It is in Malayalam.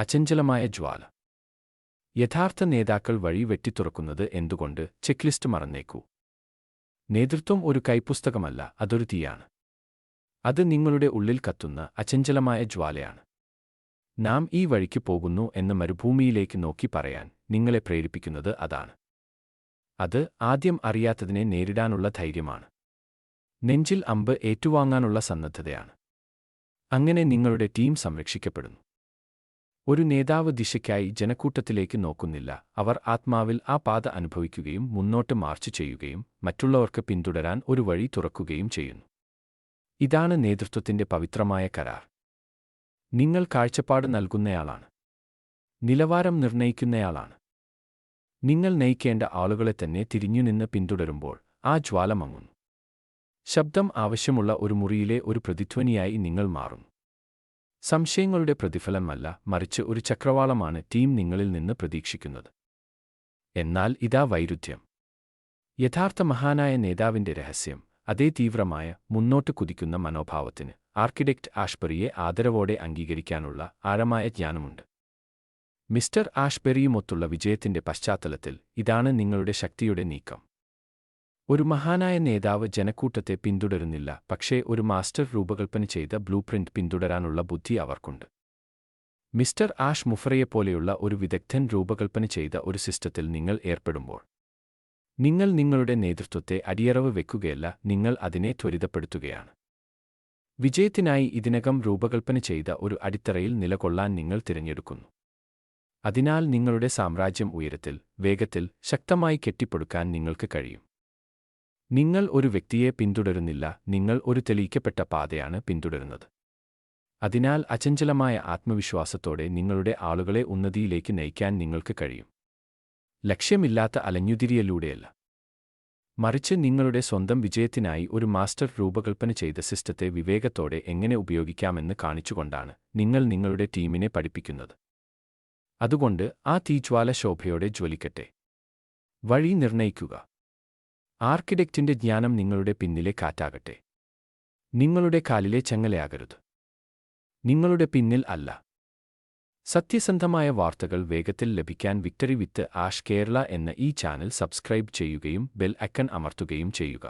അചഞ്ചലമായ ജ്വാല. യഥാർത്ഥ നേതാക്കൾ വഴി വെട്ടിത്തുറക്കുന്നത് എന്തുകൊണ്ട്? ചെക്ക്ലിസ്റ്റ് മറന്നേക്കൂ. നേതൃത്വം ഒരു കൈപ്പുസ്തകമല്ല അതൊരു തീയാണ്. അത് നിങ്ങളുടെ ഉള്ളിൽ കത്തുന്ന അചഞ്ചലമായ ജ്വാലയാണ്. നാം ഈ വഴിക്ക് പോകുന്നു എന്ന മരുഭൂമിയിലേക്ക് നോക്കി പറയാൻ നിങ്ങളെ പ്രേരിപ്പിക്കുന്നത് അതാണ്. അത് ആദ്യം അറിയാത്തതിനെ നേരിടാനുള്ള ധൈര്യമാണ്. നെഞ്ചിൽ അമ്പ് ഏറ്റുവാങ്ങാനുള്ള സന്നദ്ധതയാണ്. അങ്ങനെ നിങ്ങളുടെ ടീം സംരക്ഷിക്കപ്പെടുന്നു. ഒരു നേതാവ് ദിശയ്ക്കായി ജനക്കൂട്ടത്തിലേക്ക് നോക്കുന്നില്ല. അവർ ആത്മാവിൽ ആ പാത അനുഭവിക്കുകയും മുന്നോട്ട് മാർച്ച് ചെയ്യുകയും മറ്റുള്ളവർക്ക് പിന്തുടരാൻ ഒരു വഴി തുറക്കുകയും ചെയ്യുന്നു. ഇതാണ് നേതൃത്വത്തിന്റെ പവിത്രമായ കരാർ. നിങ്ങൾ കാഴ്ചപ്പാട് നൽകുന്നയാളാണ്. നിലവാരം നിർണയിക്കുന്നയാളാണ് നിങ്ങൾ നയിക്കേണ്ട ആളുകളെ തന്നെ തിരിഞ്ഞുനിന്ന് പിന്തുടരുമ്പോൾ ആ ജ്വാല മങ്ങുന്നു. ശബ്ദം ആവശ്യമുള്ള ഒരു മുറിയിലെ ഒരു പ്രതിധ്വനിയായി നിങ്ങൾ മാറുന്നു. സംശയങ്ങളുടെ പ്രതിഫലമല്ല മറിച്ച് ഒരു ചക്രവാളമാണ് ടീം നിങ്ങളിൽ നിന്ന് പ്രതീക്ഷിക്കുന്നത്. എന്നാൽ ഇതാ വൈരുദ്ധ്യം. യഥാർത്ഥ മഹാനായ നേതാവിന്റെ രഹസ്യം അതേ തീവ്രമായ മുന്നോട്ട് കുതിക്കുന്ന മനോഭാവത്തിന് ആർക്കിടെക്ട് ആഷ്ബെറിയെ ആദരവോടെ അംഗീകരിക്കാനുള്ള ആഴമായ ജ്ഞാനമുണ്ട്. മിസ്റ്റർ ആഷ്ബെറിയുമൊത്തുള്ള വിജയത്തിന്റെ പശ്ചാത്തലത്തിൽ ഇതാണ് നിങ്ങളുടെ ശക്തിയുടെ നീക്കം. ഒരു മഹാനായ നേതാവ് ജനക്കൂട്ടത്തെ പിന്തുടരുന്നില്ല പക്ഷേ ഒരു മാസ്റ്റർ രൂപകൽപ്പന ചെയ്ത ബ്ലൂ പ്രിന്റ് പിന്തുടരാനുള്ള ബുദ്ധി അവർക്കുണ്ട്. മിസ്റ്റർ ആഷ് മുഫറയെപ്പോലെയുള്ള ഒരു വിദഗ്ധൻ രൂപകൽപ്പന ചെയ്ത ഒരു സിസ്റ്റത്തിൽ നിങ്ങൾ ഏർപ്പെടുമ്പോൾ നിങ്ങൾ നിങ്ങളുടെ നേതൃത്വത്തെ അടിയറവ് വെക്കുകയല്ല നിങ്ങൾ അതിനെ ത്വരിതപ്പെടുത്തുകയാണ്. വിജയത്തിനായി ഇതിനകം രൂപകൽപ്പന ചെയ്ത ഒരു അടിത്തറയിൽ നിലകൊള്ളാൻ നിങ്ങൾ തിരഞ്ഞെടുക്കുന്നു. അതിനാൽ നിങ്ങളുടെ സാമ്രാജ്യം ഉയരത്തിൽ വേഗത്തിൽ ശക്തമായി കെട്ടിപ്പടുക്കാൻ നിങ്ങൾക്ക് കഴിയും. നിങ്ങൾ ഒരു വ്യക്തിയെ പിന്തുടരുന്നില്ല നിങ്ങൾ ഒരു തെളിയിക്കപ്പെട്ട പാതയാണ് പിന്തുടരുന്നത്. അതിനാൽ അചഞ്ചലമായ ആത്മവിശ്വാസത്തോടെ നിങ്ങളുടെ ആളുകളെ ഉന്നതിയിലേക്ക് നയിക്കാൻ നിങ്ങൾക്ക് കഴിയും. ലക്ഷ്യമില്ലാത്ത അലഞ്ഞുതിരിയലൂടെയല്ല. മറിച്ച് നിങ്ങളുടെ സ്വന്തം വിജയത്തിനായി ഒരു മാസ്റ്റർ രൂപകൽപ്പന ചെയ്ത സിസ്റ്റത്തെ വിവേകത്തോടെ എങ്ങനെ ഉപയോഗിക്കാമെന്ന് കാണിച്ചുകൊണ്ടാണ് നിങ്ങൾ നിങ്ങളുടെ ടീമിനെ പഠിപ്പിക്കുന്നത്. അതുകൊണ്ട് ആ തീജ്വാല ശോഭയോടെ ജ്വലിക്കട്ടെ. വഴി നിർണയിക്കുക ആർക്കിടെക്റ്റിന്റെ ജ്ഞാനം നിങ്ങളുടെ പിന്നിലെ കാറ്റാകട്ടെ. നിങ്ങളുടെ കാലിലെ ചങ്ങലയാകരുത്. നിങ്ങളുടെ പിന്നിൽ അല്ല. സത്യസന്ധമായ വാർത്തകൾ വേഗത്തിൽ ലഭിക്കാൻ വിക്ടറി വിത്ത് ആഷ് കേരള എന്ന ഈ ചാനൽ സബ്സ്ക്രൈബ് ചെയ്യുകയും ബെൽ ഐക്കൺ അമർത്തുകയും ചെയ്യുക.